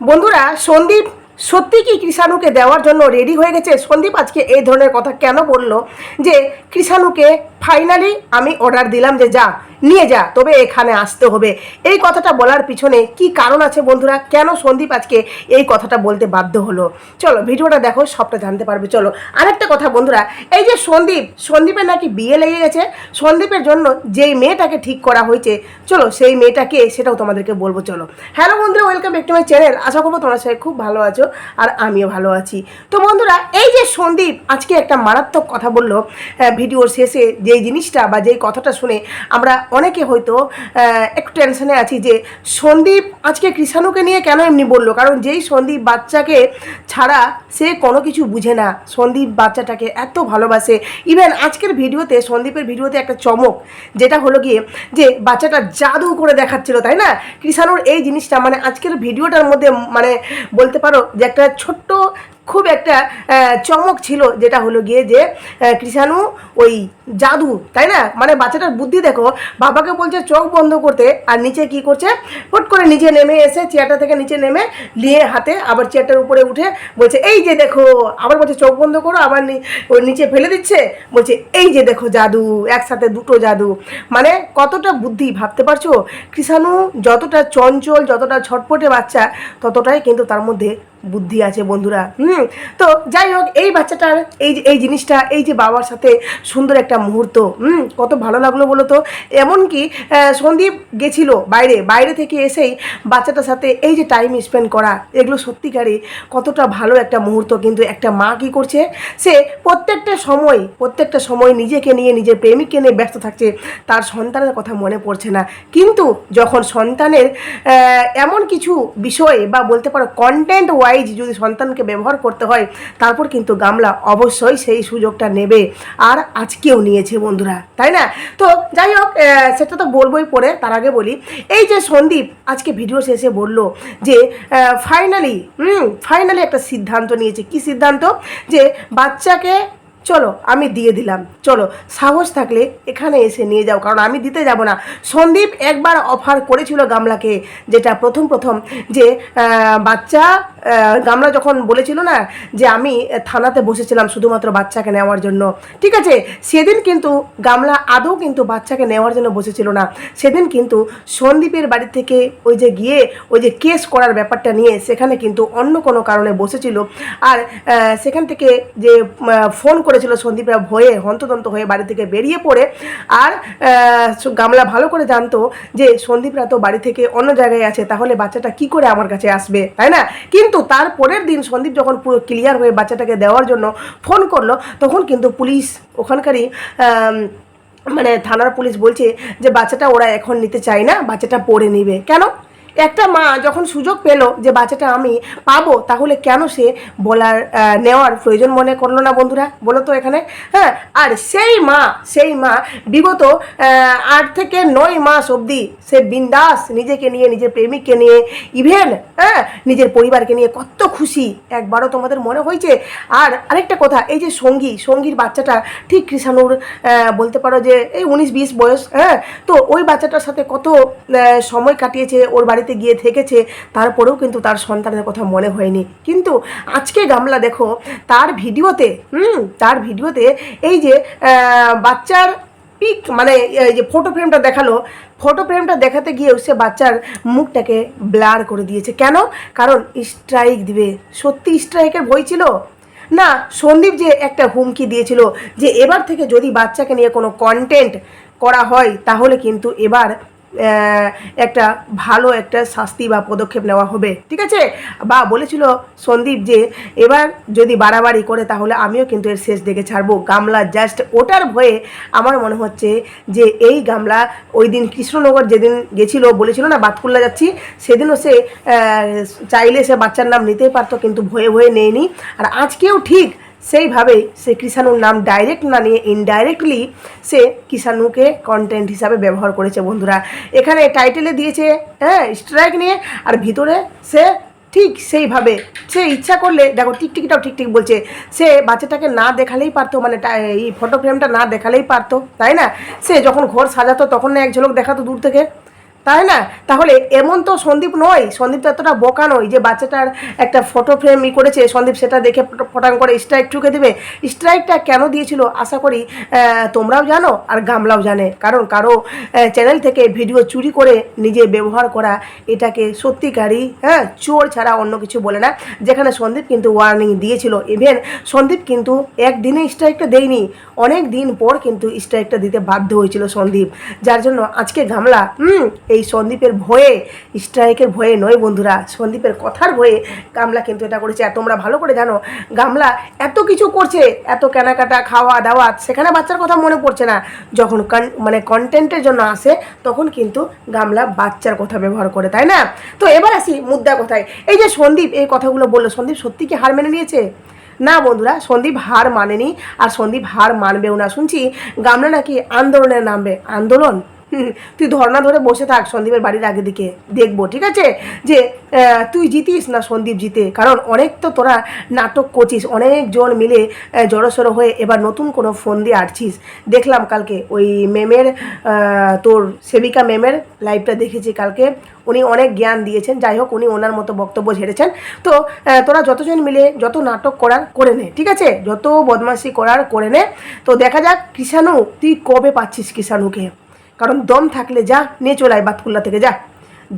বন্ধুরা, সন্দীপ সত্যি কি কৃষাণুকে দেওয়ার জন্য রেডি হয়ে গেছে? সন্দীপ আজকে এই ধরনের কথা কেন বলল? যে, কৃষাণুকে ফাইনালি আমি অর্ডার দিলাম যে যা নিয়ে যা তবে এখানে আসতে হবে। এই কথাটা বলার পিছনে কি কারণ আছে বন্ধুরা? কেন সন্দীপ আজকে এই কথাটা বলতে বাধ্য হলো? চলো ভিডিওটা দেখো সবটা জানতে পারবে। চলো আরেকটা কথা বন্ধুরা এই যে সন্দীপ সন্দীপের নাকি বিয়ে লেগে গেছে। সন্দীপের জন্য যেই মেয়েটাকে ঠিক করা হয়েছে চলো সেই মেয়েটাকে সেটাও তোমাদেরকে বলব চলো। হ্যালো বন্ধুরা welcome back to my channel. আশা করব তোমরা সবাই খুব ভালো আছো আর আমিও ভালো আছি। তো বন্ধুরা এই যে সন্দীপ আজকে একটা মারাত্মক কথা বলল আহ, ভিডিওর শেষে যেই জিনিসটা বা যেই কথাটা শুনে আমরা অনেকে হয়তো একটু টেনশনে আছি যে সন্দীপ আজকে কৃষাণুকে নিয়ে কেন এমনি বলল? কারণ যেই সন্দীপ বাচ্চাকে ছাড়া সে কোনো কিছু বুঝে না। সন্দীপ বাচ্চাটাকে এত ভালোবাসে। ইভেন আজকের ভিডিওতে সন্দীপের ভিডিওতে একটা চমক, যেটা হলো গিয়ে যে বাচ্চাটা জাদু করে দেখাচ্ছিল, তাই না? কৃষাণুর এই জিনিসটা মানে আজকের ভিডিওটার মধ্যে মানে বলতে পারো যে একটা ছোট্ট খুব একটা চমক ছিল যেটা হলো গিয়ে যে কৃষাণু ওই জাদু, তাই না? মানে বাচ্চাটার বুদ্ধি দেখো, বাবাকে বলছে চোখ বন্ধ করতে, আর নিচে কি করছে? হুট করে নিচে নেমে এসে চেয়ারটা থেকে নিচে নেমে নিয়ে হাতে আবার চেয়ারটার উপরে উঠে বলছে, এই যে দেখো। আবার বলছে, চোখ বন্ধ করো, আবার নিচে ফেলে দিচ্ছে। বলছে, এই যে দেখো জাদু, একসাথে দুটো জাদু। মানে কতটা বুদ্ধি, ভাবতে পারছ? কৃষাণু যতটা চঞ্চল, যতটা ছটপটে বাচ্চা, ততটাই কিন্তু তার মধ্যে বুদ্ধি আছে বন্ধুরা, হুম? তো যাই হোক, এই বাচ্চাটার, এই যে, এই জিনিসটা, এই যে বাবার সাথে সুন্দর একটা মুহূর্ত, হুম? কত ভালো লাগল বলো তো? এমনকি সন্দীপ গেছিল বাইরে বাইরে থেকে এসেই বাচ্চাটার সাথে এই যে টাইম স্পেন্ড করা, এগুলো সত্যিকারই কতটা ভালো একটা মুহূর্ত। কিন্তু একটা মা কি করছে? সে প্রত্যেকটা সময় প্রত্যেকটা সময় নিজেকে নিয়ে, নিজের প্রেমিককে নিয়ে ব্যস্ত থাকছে, তার সন্তানের কথা মনে পড়ছে না। কিন্তু যখন সন্তানের এমন কিছু বিষয় বা বলতে পারো কন্টেন্ট ওয়াইজ যদি সন্তানকে ব্যবহার করতে হয়, তারপর কিন্তু গামলা অবশ্যই সেই সুযোগটা নেবে। আর আজকেও নিয়েছে বন্ধুরা, তাই না? তো যাই হোক সেটা তো বলবোই পরে, তার আগে বলি। এই যে সন্দীপ আজকে ভিডিও শেষে বলল যে ফাইনালি হুম ফাইনালি একটা সিদ্ধান্ত নিয়েছে। কি সিদ্ধান্ত? যে বাচ্চাকে চলো, আমি দিয়ে দিলাম। চলো, সাহস থাকলে এখানে এসে নিয়ে যাও, কারণ আমি দিতে যাব না। সন্দীপ একবার অফার করেছিল গামলাকে, যেটা প্রথম প্রথম যে বাচ্চা গামলা যখন বলেছিল না যে, আমি থানাতে বসেছিলাম শুধুমাত্র বাচ্চাকে নেওয়ার জন্য। ঠিক আছে, সেদিন কিন্তু গামলা আদৌ কিন্তু বাচ্চাকে নেওয়ার জন্য বসেছিল না। সেদিন কিন্তু সন্দীপের বাড়ি থেকে ওই যে গিয়ে ওই যে কেস করার ব্যাপারটা নিয়ে সেখানে কিন্তু অন্য কোনো কারণে বসেছিল। আর সেখান থেকে যে ফোন ফোন করেছিল সন্দীপরা ভয়ে, হন্তদন্ত হয়ে বাড়ি থেকে বেরিয়ে পড়ে। আর গামলা ভালো করে জানতো যে সন্দীপরা তো বাড়ি থেকে অন্য জায়গায় আছে, তাহলে বাচ্চাটা কি করে আমার কাছে আসবে, তাই না? কিন্তু তার পরের দিন সন্দীপ যখন পুরো ক্লিয়ার হয়ে বাচ্চাটাকে দেওয়ার জন্য ফোন করল, তখন কিন্তু পুলিশ ওখানকারই মানে থানার পুলিশ বলছে যে, বাচ্চাটা ওরা এখন নিতে চায় না, বাচ্চাটা পড়ে নেবে। কেন? একটা মা যখন সুযোগ পেল যে বাচ্চাটা আমি পাবো, তাহলে কেন সে বলার নেওয়ার প্রয়োজন মনে করল না বন্ধুরা? বলো তো এখানে। হ্যাঁ আর সেই মা সেই মা বিগত আট থেকে নয় মাস অবধি সে বিন্দাস নিজেকে নিয়ে, নিজের প্রেমিককে নিয়ে ইভেন হ্যাঁ নিজের পরিবারকে নিয়ে কত খুশি। একবারও তোমাদের মনে হয়েছে? আর আরেকটা কথা, এই যে সঙ্গী, সঙ্গীর বাচ্চাটা, ঠিক কৃষাণুর বলতে পারো যে, এই উনিশ বিশ বয়স হ্যাঁ তো ওই বাচ্চাটার সাথে কত সময় কাটিয়েছে, ওর বাড়িতে গিয়ে থেকেছে, তারপরেও কিন্তু তার সন্তানের কথা মনে হয়নি। কিন্তু আজকে গামলা দেখো, তার ভিডিওতে, হুম, তার ভিডিওতে এই যে বাচ্চার পিক মানে এই যে ফটো ফ্রেমটা দেখাল ফটো ফ্রেমটা দেখাতে গিয়েও সে বাচ্চার মুখটাকে ব্লার করে দিয়েছে। কেন? কারণ স্ট্রাইক দিবে। সত্যি স্ট্রাইকের ভয় ছিল? না, সন্দীপ যে একটা হুমকি দিয়েছিল যে এবার থেকে যদি বাচ্চাকে নিয়ে কোনো কন্টেন্ট করা হয়, তাহলে কিন্তু এবার একটা ভালো একটা শাস্তি বা পদক্ষেপ নেওয়া হবে। ঠিক আছে? বা বলেছিল সন্দীপ যে, এবার যদি বাড়াবাড়ি করে তাহলে আমিও কিন্তু এর শেষ দেখে ছাড়বো। গামলা জাস্ট ওটার ভয়ে আমার মনে হচ্ছে যে, এই গামলা ওই দিন কৃষ্ণনগর যেদিন গেছিল, বলেছিল না, বাতকুল্লা যাচ্ছি, সেদিনও সে চাইলে সে বাচ্চার নাম নিতেই পারতো, কিন্তু ভয়ে ভয়ে নেয়নি। আর আজকেও ঠিক সেইভাবেই সে কৃষাণুর নাম ডাইরেক্ট না নিয়ে ইনডাইরেক্টলি সে কৃষাণুকে কন্টেন্ট হিসাবে ব্যবহার করেছে বন্ধুরা। এখানে টাইটেলে দিয়েছে হ্যাঁ স্ট্রাইক নিয়ে, আর ভিতরে সে ঠিক সেইভাবে, সে ইচ্ছা করলে, দেখো টিকটিকিটাও ঠিক ঠিক বলছে, সে বাচ্চাটাকে না দেখালেই পারতো মানে এই ফটো ফ্রেমটা না দেখালেই পারতো, তাই না? সে যখন ঘর সাজাতো, তখন না এক ঝলক দেখাতো দূর থেকে। তাই না? তাহলে এমন তো সন্দীপ নয়। সন্দীপ তো এতটা বোকা নয় যে বাচ্চাটার একটা ফটো ফ্রেম ই করেছে। সন্দীপ সেটা দেখে ফটো- করে স্ট্রাইক ঠুকে দেবে। স্ট্রাইকটা কেন দিয়েছিল? আশা করি তোমরাও জানো আর গামলাও জানে। কারণ কারও চ্যানেল থেকে ভিডিও চুরি করে নিজে ব্যবহার করা এটাকে সত্যিকারই হ্যাঁ চোর ছাড়া অন্য কিছু বলে না। যেখানে সন্দীপ কিন্তু ওয়ার্নিং দিয়েছিল। ইভেন সন্দীপ কিন্তু একদিনে স্ট্রাইকটা দেয়নি। অনেক দিন পর কিন্তু স্ট্রাইকটা দিতে বাধ্য হয়েছিল সন্দীপ। যার জন্য আজকে গামলা, হুম, এই সন্দীপের ভয়ে, স্ট্রাইকের ভয়ে নয় বন্ধুরা, সন্দীপের কথার ভয়ে গামলা কিন্তু এটা করেছে। আর তোমরা ভালো করে জানো, গামলা এত কিছু করছে, এত কেনাকাটা, খাওয়া দাওয়া, সেখানে বাচ্চার কথা মনে পড়ছে না। যখন মানে কন্টেন্টের জন্য আসে, তখন কিন্তু গামলা বাচ্চার কথা ব্যবহার করে, তাই না? তো এবার আসি মুদ্রা কথায়। এই যে সন্দীপ, এই কথাগুলো বলল, সন্দীপ সত্যি কি হার মেনে নিয়েছে? না বন্ধুরা, সন্দীপ হার মানেনি, আর সন্দীপ হার মানবেও না। শুনছি, গামলা নাকি আন্দোলনের নামবে। আন্দোলন? তুই ধর্না ধরে বসে থাক সন্দীপের বাড়ির আগে দিকে। দেখব, ঠিক আছে? যে তুই জিতিস না সন্দীপ জিতে? কারণ অনেক তো তোরা নাটক করছিস, অনেকজন মিলে জড়সড়ো হয়ে এবার নতুন কোনো ফোন দিয়ে আটছিস। দেখলাম কালকে ওই মেমের তোর সেবিকা মেমের লাইভটা দেখেছি কালকে। উনি অনেক জ্ঞান দিয়েছেন, যাই হোক উনি ওনার মতো বক্তব্য ঝেড়েছেন। তো তোরা যতজন মিলে যত নাটক করার, করে নে, ঠিক আছে? যত বদমাশি করার, করে নে। তো দেখা যাক, কৃষাণু, তুই কবে পাচ্ছিস কৃষাণুকে? কারণ দম থাকলে যা, নিয়ে চলায় বাতকুল্লা থেকে, যা।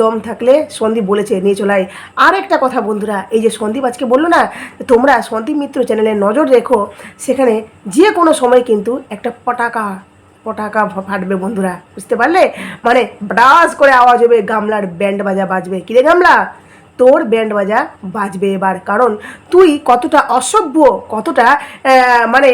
দম থাকলে সন্দীপ বলেছে, নিয়ে চলাই আর একটা কথা বন্ধুরা, এই যে সন্দীপ আজকে বলল না, তোমরা সন্দীপ মিত্র চ্যানেলে নজর রেখো, সেখানে যে কোনো সময় কিন্তু একটা পটাকা পটাকা ফাটবে বন্ধুরা, বুঝতে পারলে? মানে ব্রাস করে আওয়াজ হবে, গামলার ব্যান্ড বাজা বাজবে। কিরে গামলা? তোর ব্যান্ড বাজা বাজবে এবার, কারণ তুই কতটা অসভ্য, কতটা মানে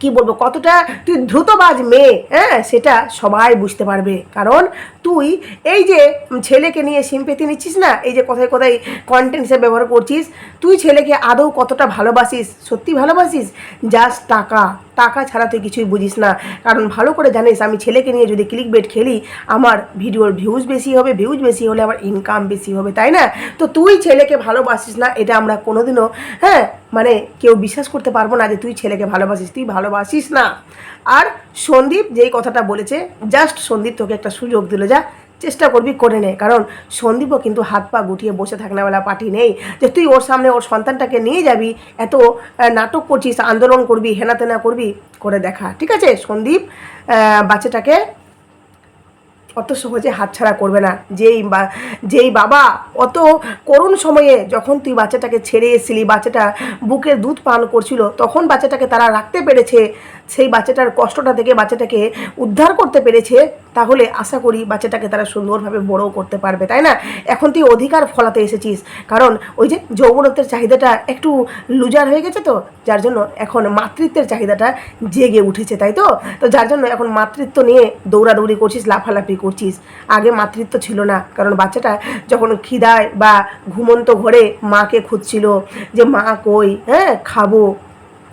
কি বলব, কতটা তুই দ্রুতবাজ মেয়ে হ্যাঁ? সেটা সবাই বুঝতে পারবে। কারণ তুই এই যে ছেলেকে নিয়ে সিম্পেতি নিচ্ছিস না, এই যে কোথায় কোথায় কন্টেন্ট হিসেবে ব্যবহার করছিস, তুই ছেলেকে আদৌ কতটা ভালোবাসিস? সত্যি ভালোবাসিস? জাস্ট টাকা। টাকা ছাড়া তুই কিছুই বুঝিস না। কারণ ভালো করে জানিস, আমি ছেলেকে নিয়ে যদি ক্লিক বেট খেলি, আমার ভিডিওর ভিউজ বেশি হবে ভিউজ বেশি হলে আমার ইনকাম বেশি হবে, তাই না? তো তুই ছেলেকে ভালোবাসিস না, এটা আমরা কোনোদিনও হ্যাঁ? মানে কেউ বিশ্বাস করতে পারব না যে তুই ছেলেকে ভালোবাসিস, তুই ভালোবাসিস না। আর সন্দীপ যেই কথাটা বলেছে জাস্ট সন্দীপ তোকে একটা সুযোগ দিল, যা চেষ্টা করবি করে নে। কারণ সন্দীপও কিন্তু হাত পা গুটিয়ে বসে থাকনাবেলা পার্টি নেই। যে তুই ওর সামনে ওর সন্তানটাকে নিয়ে যাবি, এত নাটক করছিস, আন্দোলন করবি হেনা তেনা করবি, করে দেখা। ঠিক আছে? সন্দীপ বাচ্চাটাকে অত সহজে হাতছাড়া করবে না। যেই বা, যেই বাবা, অত করুণ সময়ে যখন তুই বাচ্চাটাকে ছেড়ে এসেছিলি, বাচ্চাটা বুকের দুধ পান করছিল, তখন বাচ্চাটাকে তারা রাখতে পেরেছে। সেই বাচ্চাটার কষ্টটা থেকে বাচ্চাটাকে উদ্ধার করতে পেরেছে। তাহলে আশা করি বাচ্চাটাকে তারা সুন্দরভাবে বড়ও করতে পারবে, তাই না? এখন তুই অধিকার ফলাতে এসেছিস। কারণ ওই যে যৌবনত্বের চাহিদাটা একটু লুজার হয়ে গেছে তো, যার জন্য এখন মাতৃত্বের চাহিদাটা জেগে উঠেছে, তাই তো? তো যার জন্য এখন মাতৃত্ব নিয়ে দৌড়াদৌড়ি করছিস, লাফালাফি করছিস? আগে মাতৃত্ব ছিল না। কারণ বাচ্চাটা যখন খিদায় বা ঘুমন্ত ঘরে মাকে খুঁজছিল যে, মা কই? হ্যাঁ খাব।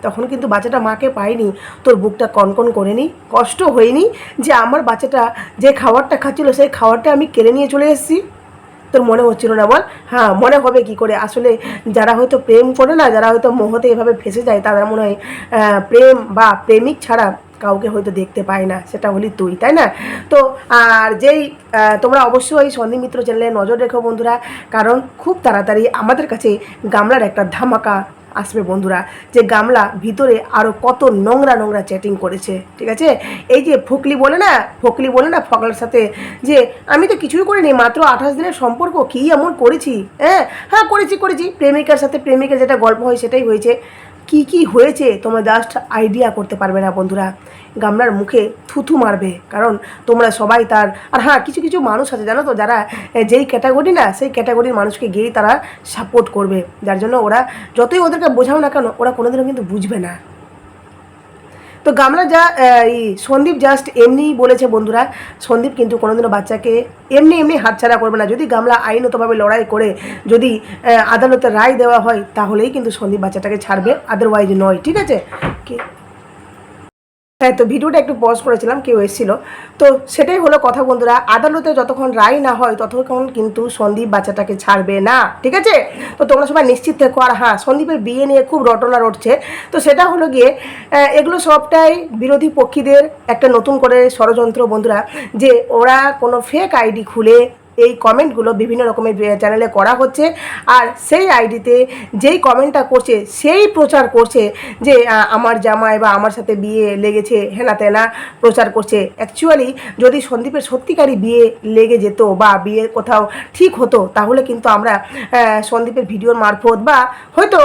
তখন কিন্তু বাচ্চাটা মাকে পায়নি। তোর বুকটা কনকন করে করেনি। কষ্ট হয়নি যে, আমার বাচ্চাটা যে খাবারটা খাচ্ছিল, সেই খাবারটা আমি কেড়ে নিয়ে চলে এসেছি। তোর মনে হচ্ছিল না? বল। হ্যাঁ মনে হবে কি করে? আসলে যারা হয়তো প্রেম করে না, যারা হয়তো মোহতে এভাবে ফেসে যায় তারা মনে হয় প্রেম বা প্রেমিক ছাড়া কাউকে হয়তো দেখতে পায় না, সেটা হলি তুই, তাই না? তো আর যেই তোমরা অবশ্যই সন্দীপ মিত্র চ্যানেলে নজর রেখো বন্ধুরা, কারণ খুব তাড়াতাড়ি আমাদের কাছে গামলার একটা ধামাকা আসবে বন্ধুরা, যে গামলা ভিতরে আরও কত নোংরা নোংরা চ্যাটিং করেছে, ঠিক আছে? এই যে ফকলি বলে না, ফকলি বলে না ফকলার সাথে, যে আমি তো কিছুই করিনি, মাত্র আঠাশ দিনের সম্পর্ক, কী এমন করেছি হ্যাঁ? হ্যাঁ করেছি করেছি, প্রেমিকার সাথে প্রেমিকের যেটা গল্প হয় সেটাই হয়েছে। কি কি হয়েছে তোমরা জাস্ট আইডিয়া করতে পারবে না বন্ধুরা। গামলার মুখে থুথু মারবে, কারণ তোমরা সবাই তার, আর হ্যাঁ কিছু কিছু মানুষ আছে, জানো তো, যারা যেই ক্যাটাগরি না, সেই ক্যাটাগরির মানুষকে গিয়েই তারা সাপোর্ট করবে। যার জন্য ওরা, যতই ওদেরকে বোঝাও না কেন, ওরা কোনোদিনও কিন্তু বুঝবে না। তো গামলা যা এই সন্দীপ জাস্ট এমনিই বলেছে বন্ধুরা, সন্দীপ কিন্তু কোনোদিনও বাচ্চাকে এমনি এমনি হাতছাড়া করবে না। যদি গামলা আইনতভাবে লড়াই করে, যদি আদালতে রায় দেওয়া হয়, তাহলেই কিন্তু সন্দীপ বাচ্চাটাকে ছাড়বে আদারওয়াইজ নয়, ঠিক আছে? কি হ্যাঁ তো ভিডিওটা একটু পজ করেছিলাম, কেউ এসেছিল। তো সেটাই হলো কথা বন্ধুরা, আদালতে যতক্ষণ রায় না হয়, ততক্ষণ কিন্তু সন্দীপ বাচ্চাটাকে ছাড়বে না, ঠিক আছে? তো তোমরা সবাই নিশ্চিত থেকো। আর হ্যাঁ সন্দীপের বিয়ে নিয়ে খুব রটনা রটছে। তো সেটা হলো গিয়ে এগুলো সবটাই বিরোধী পক্ষীদের একটা নতুন করে ষড়যন্ত্র বন্ধুরা, যে ওরা কোনো ফেক আইডি খুলে এই কমেন্টগুলো বিভিন্ন রকমের চ্যানেলে করা হচ্ছে। আর সেই আইডিতে যেই কমেন্টটা করছে, সেই প্রচার করছে যে আমার জামাই বা আমার সাথে বিয়ে লেগেছে, হেনা তেনা প্রচার করছে। অ্যাকচুয়ালি যদি সন্দীপের সত্যিকারই বিয়ে লেগে যেত বা বিয়ে কোথাও ঠিক হতো, তাহলে কিন্তু আমরা সন্দীপের ভিডিওর মারফত বা হয়তো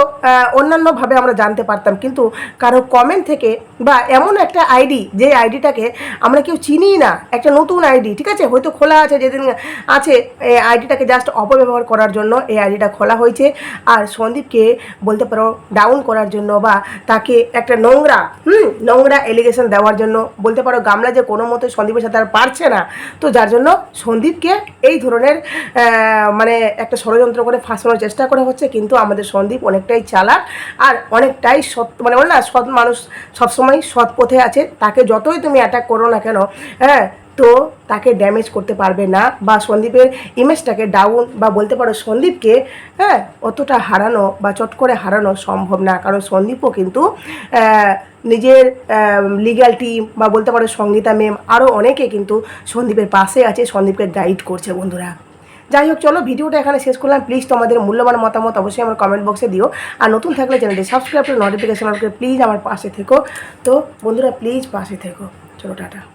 অন্যান্যভাবে আমরা জানতে পারতাম। কিন্তু কারও কমেন্ট থেকে বা এমন একটা আইডি যে আইডিটাকে আমরা কেউ চিনি না, একটা নতুন আইডি ঠিক আছে? হয়তো খোলা আছে যেদিন আছে এই আইডিটাকে জাস্ট অপব্যবহার করার জন্য এই আইডিটা খোলা হয়েছে। আর সন্দীপকে বলতে পারো ডাউন করার জন্য বা তাকে একটা নোংরা, হুম, নোংরা এলিগেশন দেওয়ার জন্য বলতে পারো গামলা যে কোনো মতো সন্দীপের সাথে আর পারছে না। তো যার জন্য সন্দীপকে এই ধরনের মানে একটা ষড়যন্ত্র করে ফাঁসানোর চেষ্টা করা হচ্ছে। কিন্তু আমাদের সন্দীপ অনেকটাই চালাক আর অনেকটাই সৎ মানে বলে না, সৎ মানুষ সবসময় সৎ পথে আছে। তাকে যতই তুমি অ্যাটাক করো না কেন হ্যাঁ তো তাকে ড্যামেজ করতে পারবে না বা সন্দীপের ইমেজটাকে ডাউন বা বলতে পারো সন্দীপকে হ্যাঁ অতটা হারানো বা চট করে হারানো সম্ভব না। কারণ সন্দীপও কিন্তু নিজের লিগ্যাল টিম বা বলতে পারো সঙ্গীতা ম্যাম আরও অনেকে কিন্তু সন্দীপের পাশে আছে, সন্দীপকে গাইড করছে বন্ধুরা। যাই হোক, চলো ভিডিওটা এখানে শেষ করলাম। প্লিজ তোমাদের মূল্যবান মতামত অবশ্যই আমার কমেন্ট বক্সে দিও। আর নতুন থাকলে চ্যানেলটি সাবস্ক্রাইব করে নোটিফিকেশন করে প্লিজ আমার পাশে থেকো। তো বন্ধুরা প্লিজ পাশে থেকো। চলো, টাটা।